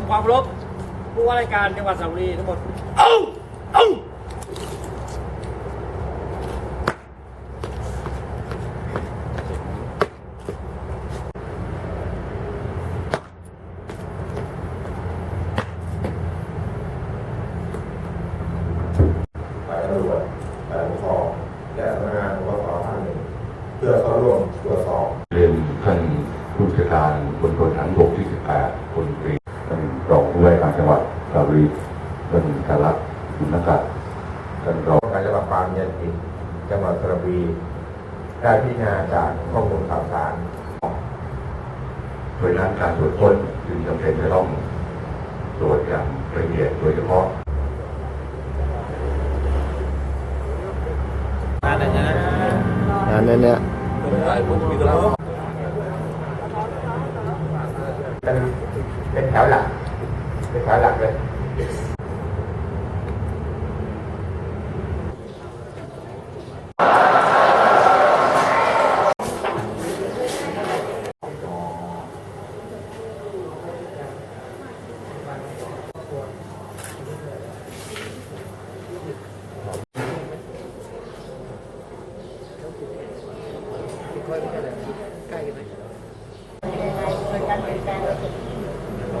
ำความเคารบผู้ว่าราชการจังหวัดสระบุรีทั้งหมด เอ้า เอ้าฝ่ายตำรวจฝ่ายปกครองและสำนักงานปปสภาคหนึ่งเพื่อเข้าร่วมตรวจสอบ เรียนท่านผู้จัดการพลพลฐานบกที่ 18พลตรีท่านรองผู้ว่าการจังหวัดสระบุรีท่านธารักษ์บุญนกัด ท่านรองการจะปราบปรามยาเสพติดจังหวัดกระบีได้พิจารณาจากข้อมูลข่าวสารโดยนั้นการตรวจค้นจึงจำเป็นจะต้องตรวจอย่างละเอียดโดยเฉพาะอันนี้นเนี่ยเป็นเป็นแถวหลักเป็นแถวหลักเลย เกิดการเปลี่ยนแปลง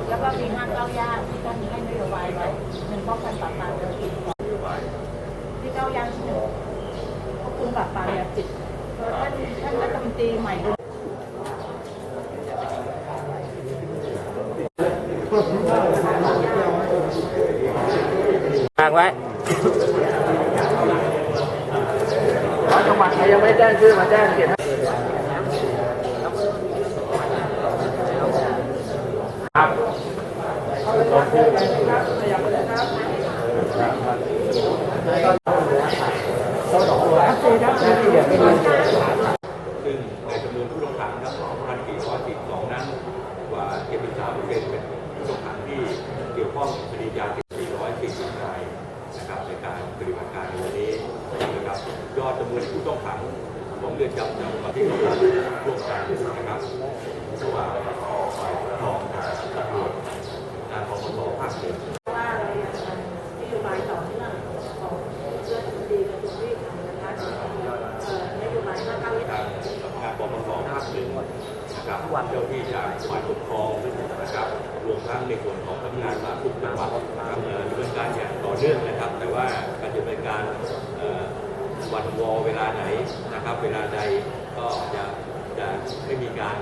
แล้วก็มีห้างเก้ายาที่ท่านให้นโยบายไว้หนึ่งป้องกันปราบปรามยาติดที่เก้าย่างที่หนึ่งควบคุมปราบปรามยาเสพติดท่านท่านรัฐมนตรีใหม่ดูทางไว้าจังหวัดใครยังไม่แจ้งชื่อมาแจ้งเขียนให้ซึ่งในจำนวนผู้ต้องขังทั้ง2,442นั้นกว่า73เปอร์เซ็นต์เป็นผู้ต้องขังที่เกี่ยวข้องกับคดียาเสพติด440รายนะครับในการปฏิบัติการในวันนี้นะครับ ยอดจำนผู้ต้องขังของเรือนจำจังหวัดที่ทำงานร่วมกันนะครับระหว่างฝ่ายปกครองกับตำรวจการปปสภาคหนึ่งว่าเรายังทำนโยบายต่อเนื่องของเรื่องคดีกระทรวงยุติธรรมนะคะเอ่อนโยบายห้าเก้าย่างทางสำนักานปปสภาคหนึ่งนะครับเจ้าที่จากฝ่ายปกครองนะครับรวมทั้งในส่วนของสำงานสาธารณสุขจังหวัดนะครับเอ่อดำเนินการอย่างต่อเนื่องนะครับ แต่ว่าการดำเนินการเอ่อ วันวอเวลาไหนนะครับ เวลาใดก็จะจะไม่มีการ